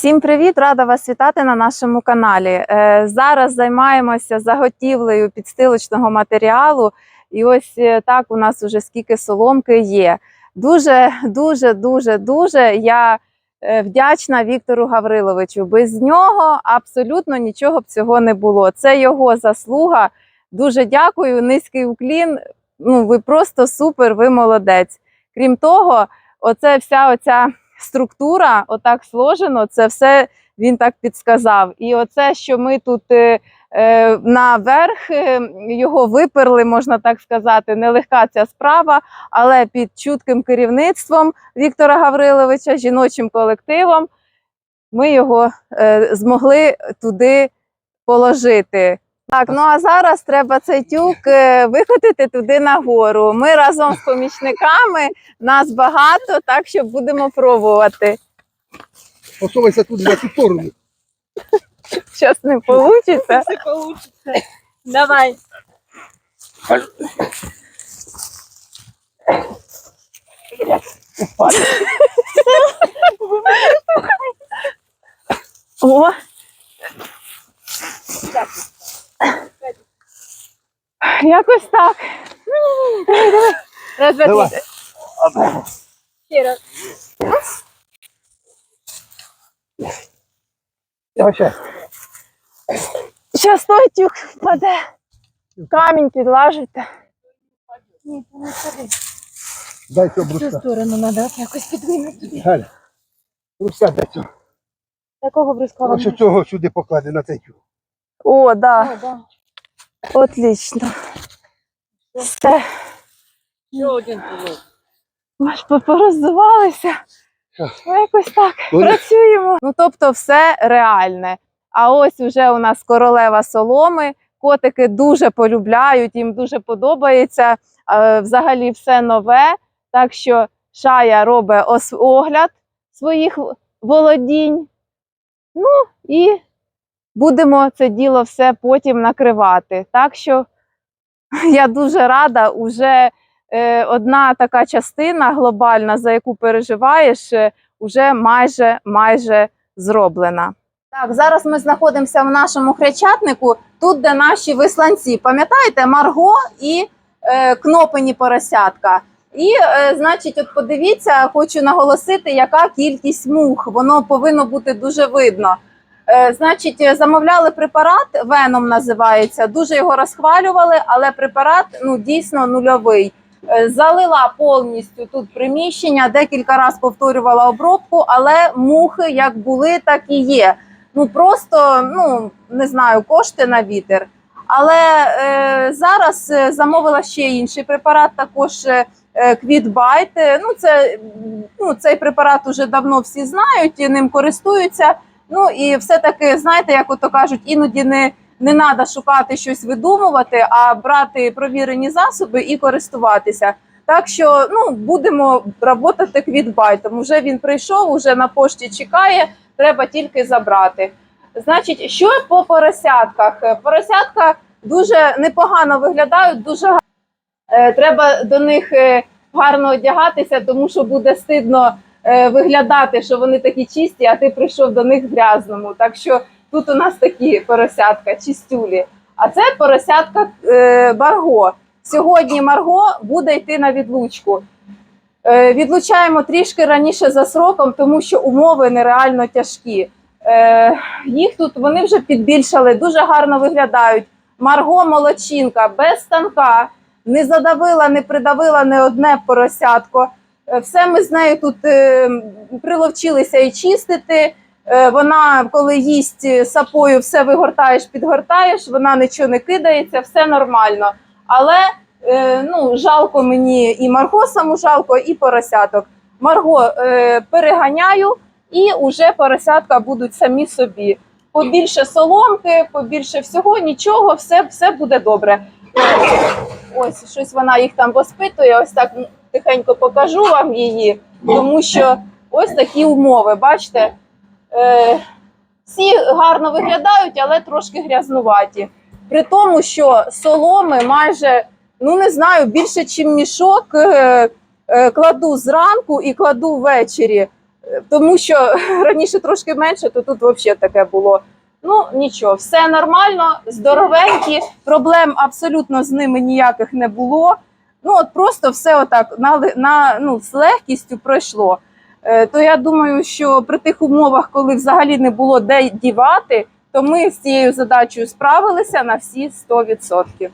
Всім привіт! Рада вас вітати на нашому каналі. Е, Зараз займаємося заготівлею підстилочного матеріалу. І ось е, так у нас уже скільки соломки є. Дуже, дуже, дуже, дуже я е, вдячна Віктору Гавриловичу. Без нього абсолютно нічого б цього не було. Це його заслуга. Дуже дякую. Низький уклін. Ну, ви просто супер, ви молодець. Крім того, оце вся оця структура, отак сложено, це все він так підсказав. І оце, що ми тут е, е, наверх е, його виперли, можна так сказати, нелегка ця справа, але під чутким керівництвом Віктора Гавриловича, жіночим колективом, ми його е, змогли туди положити. Так, ну а зараз треба цей тюк е, викотити туди нагору. Ми разом з помічниками, нас багато, так що будемо пробувати. Посовайся тут на цю сторону. Щас не вийде. Давай. О! Якось так. Раз, два, Давай. три. Ще раз. Ще. Щас той тюк впаде. Камінь підлажуйте. Ні, це не сюди. Дай цього В цю бруска. сторону треба якось підвинути. Галя. Бруска дай цього. Такого брускова. Ось цього сюди поклади на цей тюк. О, да. О, да. Отлично. Все. Ще один. Ми ж пороздувалися. Ну, якось так працюємо. Ну, тобто, все реальне. А ось уже у нас королева соломи. Котики дуже полюбляють, їм дуже подобається. Е, Взагалі все нове. Так що шая робить огляд своїх володінь. Ну і будемо це діло все потім накривати. Так що я дуже рада, уже е, одна така частина глобальна, за яку переживаєш, е, уже майже майже зроблена. Так, зараз ми знаходимося в нашому хрещатнику, тут, де наші висланці. Пам'ятаєте, Марго і е, кнопені поросятка. І, е, значить, от подивіться, хочу наголосити, яка кількість мух. Воно повинно бути дуже видно. Е, значить, замовляли препарат, веном називається. Дуже його розхвалювали, але препарат ну дійсно нульовий. Е, Залила повністю тут приміщення, декілька разів повторювала обробку, але мухи як були, так і є. Ну просто ну не знаю, кошти на вітер. Але е, зараз е, замовила ще інший препарат, також Квітбайт. Ну, це ну, цей препарат уже давно всі знають, ним користуються. Ну і все-таки, знаєте, як ото кажуть, іноді не, не треба шукати щось видумувати, а брати провірені засоби і користуватися. Так що ну, будемо працювати квітбайтом. Уже він прийшов, уже на пошті чекає, треба тільки забрати. Значить, що по поросятках? Поросятка дуже непогано виглядають, дуже гарно. Е, Треба до них е, гарно одягатися, тому що буде стидно виглядати, що вони такі чисті, а ти прийшов до них грязному. Так що тут у нас такі поросятка, чистюлі. А це поросятка е, Барго. Сьогодні Марго буде йти на відлучку. Е, відлучаємо трішки раніше за сроком, тому що умови нереально тяжкі. Е, їх тут вони вже підбільшали, дуже гарно виглядають. Марго молодчинка без станка, не задавила, не придавила не одне поросятко. Все ми з нею тут е, приловчилися і чистити. Е, Вона, коли їсть е, сапою, все вигортаєш, підгортаєш, вона нічого не кидається, все нормально. Але ну, жалко мені і Марго саму жалко, і поросяток. Марго переганяю, і уже поросятка будуть самі собі. Побільше соломки, побільше всього, нічого, все, все буде добре. Ось щось вона їх там воспитує. Ось так тихенько покажу вам її, тому що ось такі умови. Бачите, е, всі гарно виглядають, але трошки грязнуваті. При тому, що соломи майже, ну не знаю, більше, ніж мішок е, е, кладу зранку і кладу ввечері. Е, Тому що раніше трошки менше, то тут взагалі таке було. Ну нічого, все нормально, здоровенькі, проблем абсолютно з ними ніяких не було. Ну от просто все отак на, на ну, з легкістю пройшло. Е, то я думаю, що при тих умовах, коли взагалі не було де дівати, то ми з цією задачею справилися на всі 100%.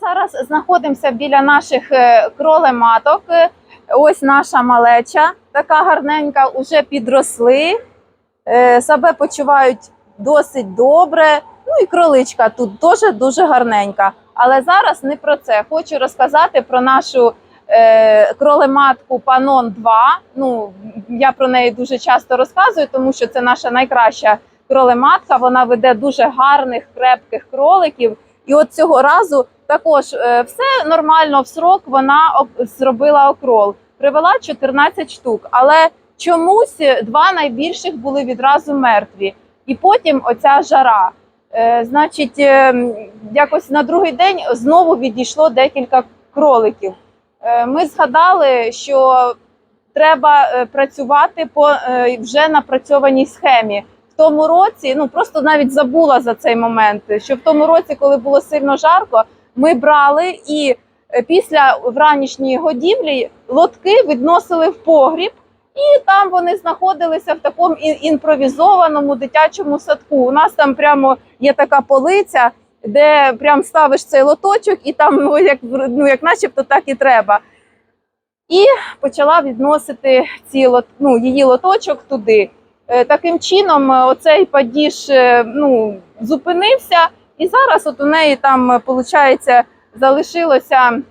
Зараз знаходимося біля наших е, кролематок. Е, Ось наша малеча, така гарненька, уже підросли, е, себе почувають досить добре. Ну і кроличка тут теж дуже гарненька. Але зараз не про це. Хочу розказати про нашу е, кролематку Панон 2. Ну, я про неї дуже часто розказую, тому що це наша найкраща кролематка. Вона веде дуже гарних, крепких кроликів. І от цього разу також е, все нормально в срок. Вона зробила окрол, привела 14 штук, але чомусь два найбільших були відразу мертві. І потім оця жара. Е, значить, е, якось на другий день знову відійшло декілька кроликів. Ми згадали, що треба працювати по вже напрацьованій схемі. В тому році, ну просто навіть забула за цей момент, що в тому році, коли було сильно жарко, ми брали і е, після вранішньої годівлі лотки відносили в погріб, і там вони знаходилися в такому імпровізованому дитячому садку. У нас там прямо є така полиця, де прям ставиш цей лоточок, і там ну як ну, як начебто так і треба. І почала відносити ці ну, її лоточок туди. Е, Таким чином, е, оцей падіж ну, зупинився, і зараз от у неї там, виходить, залишилося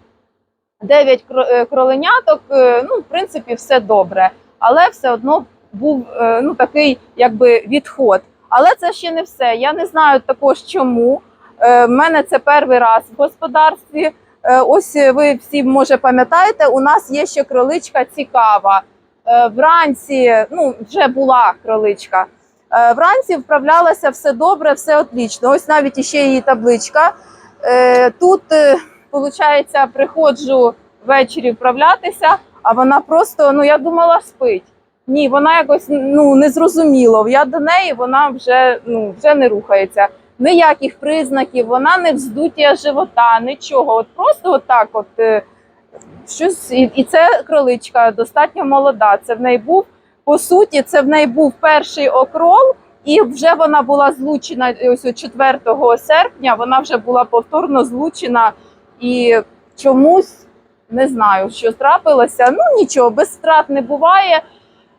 9 е, кроленяток. Е, Ну, в принципі, все добре. Але все одно був е, ну, такий якби відход. Але це ще не все. Я не знаю також чому. Е, в мене це перший раз в господарстві. Е, ось е, ви всі може пам'ятаєте, у нас є ще кроличка цікава. Е, вранці, ну вже була кроличка. Е, вранці вправлялася все добре, все отлічно. Ось навіть іще її табличка. Е, тут, виходить, приходжу ввечері вправлятися, а вона просто, ну я думала, спить. Ні, вона якось ну незрозуміло. Я до неї вона вже ну вже не рухається. Ніяких признаків, вона не вздуття живота, нічого. От просто отак, от е, щось, і це кроличка достатньо молода. Це в неї був по суті, це в неї був перший окрол, і вже вона була злучена ось 4 серпня. Вона вже була повторно злучена і чомусь не знаю, що трапилося. Ну нічого, без втрат не буває.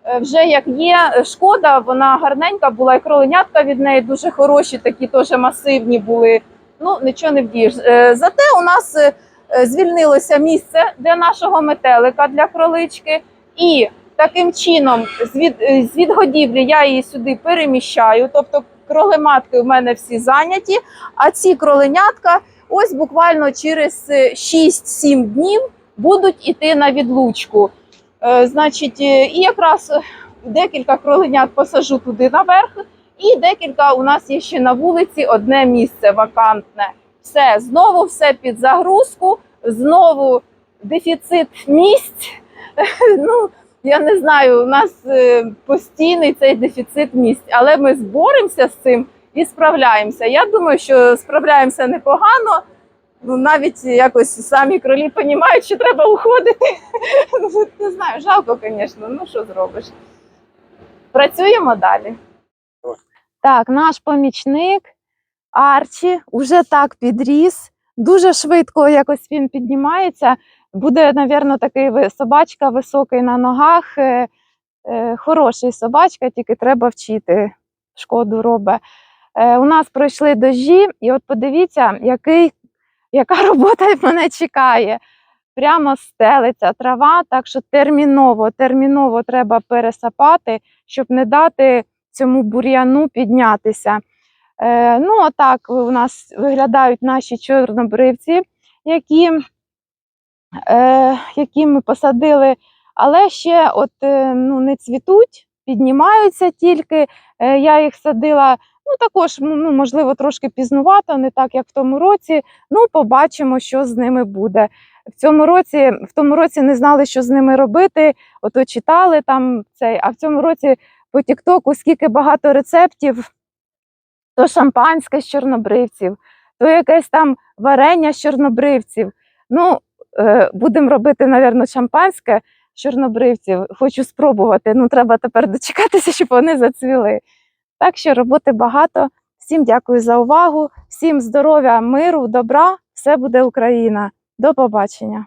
Е, Вже як є, шкода, вона гарненька була, і кроленятка від неї дуже хороші, такі теж масивні були. Ну, нічого не вдієш. Е, Зате у нас е, звільнилося місце для нашого метелика для кролички. І таким чином, е, з відгодівлі я її сюди переміщаю. Тобто кролематки у мене всі зайняті, а ці кроленятка ось буквально через е, 6-7 днів будуть іти на відлучку. Е, Значить, е, і якраз е, декілька кроленят посажу туди наверх, і декілька у нас є ще на вулиці одне місце вакантне. Все, знову все під загрузку, знову дефіцит місць. Ну, я не знаю, у нас е, постійний цей дефіцит місць, але ми зборемося з цим і справляємося. Я думаю, що справляємося непогано. Ну, навіть якось самі кролі розуміють, що треба уходити. Ну, Не знаю, жалко, звісно, ну що зробиш. Працюємо далі. Так, наш помічник Арчі уже так підріс. Дуже швидко якось він піднімається. Буде, мабуть, такий собачка високий на ногах. е, е, Хороший собачка, тільки треба вчити. Шкоду робить. Е, У нас пройшли дощі, і от подивіться, який, яка робота мене чекає. Прямо стелиться трава, так що терміново, терміново треба пересапати, щоб не дати цьому бур'яну піднятися. Ну, отак у нас виглядають наші чорнобривці, які, які ми посадили, але ще от, е, ну, не цвітуть. піднімаються тільки. Е, Я їх садила, ну також ну, можливо, трошки пізнувато, не так як в тому році. Ну, побачимо, що з ними буде. В цьому році, в тому році не знали, що з ними робити. Ото читали там цей, а в цьому році по Тіктоку скільки багато рецептів, то шампанське з чорнобривців, то якесь там варення з чорнобривців. Ну, е, будемо робити, мабуть, шампанське чорнобривців. Хочу спробувати. Ну, треба тепер дочекатися, щоб вони зацвіли. Так що роботи багато. Всім дякую за увагу, всім здоров'я, миру, добра. Все буде Україна. До побачення.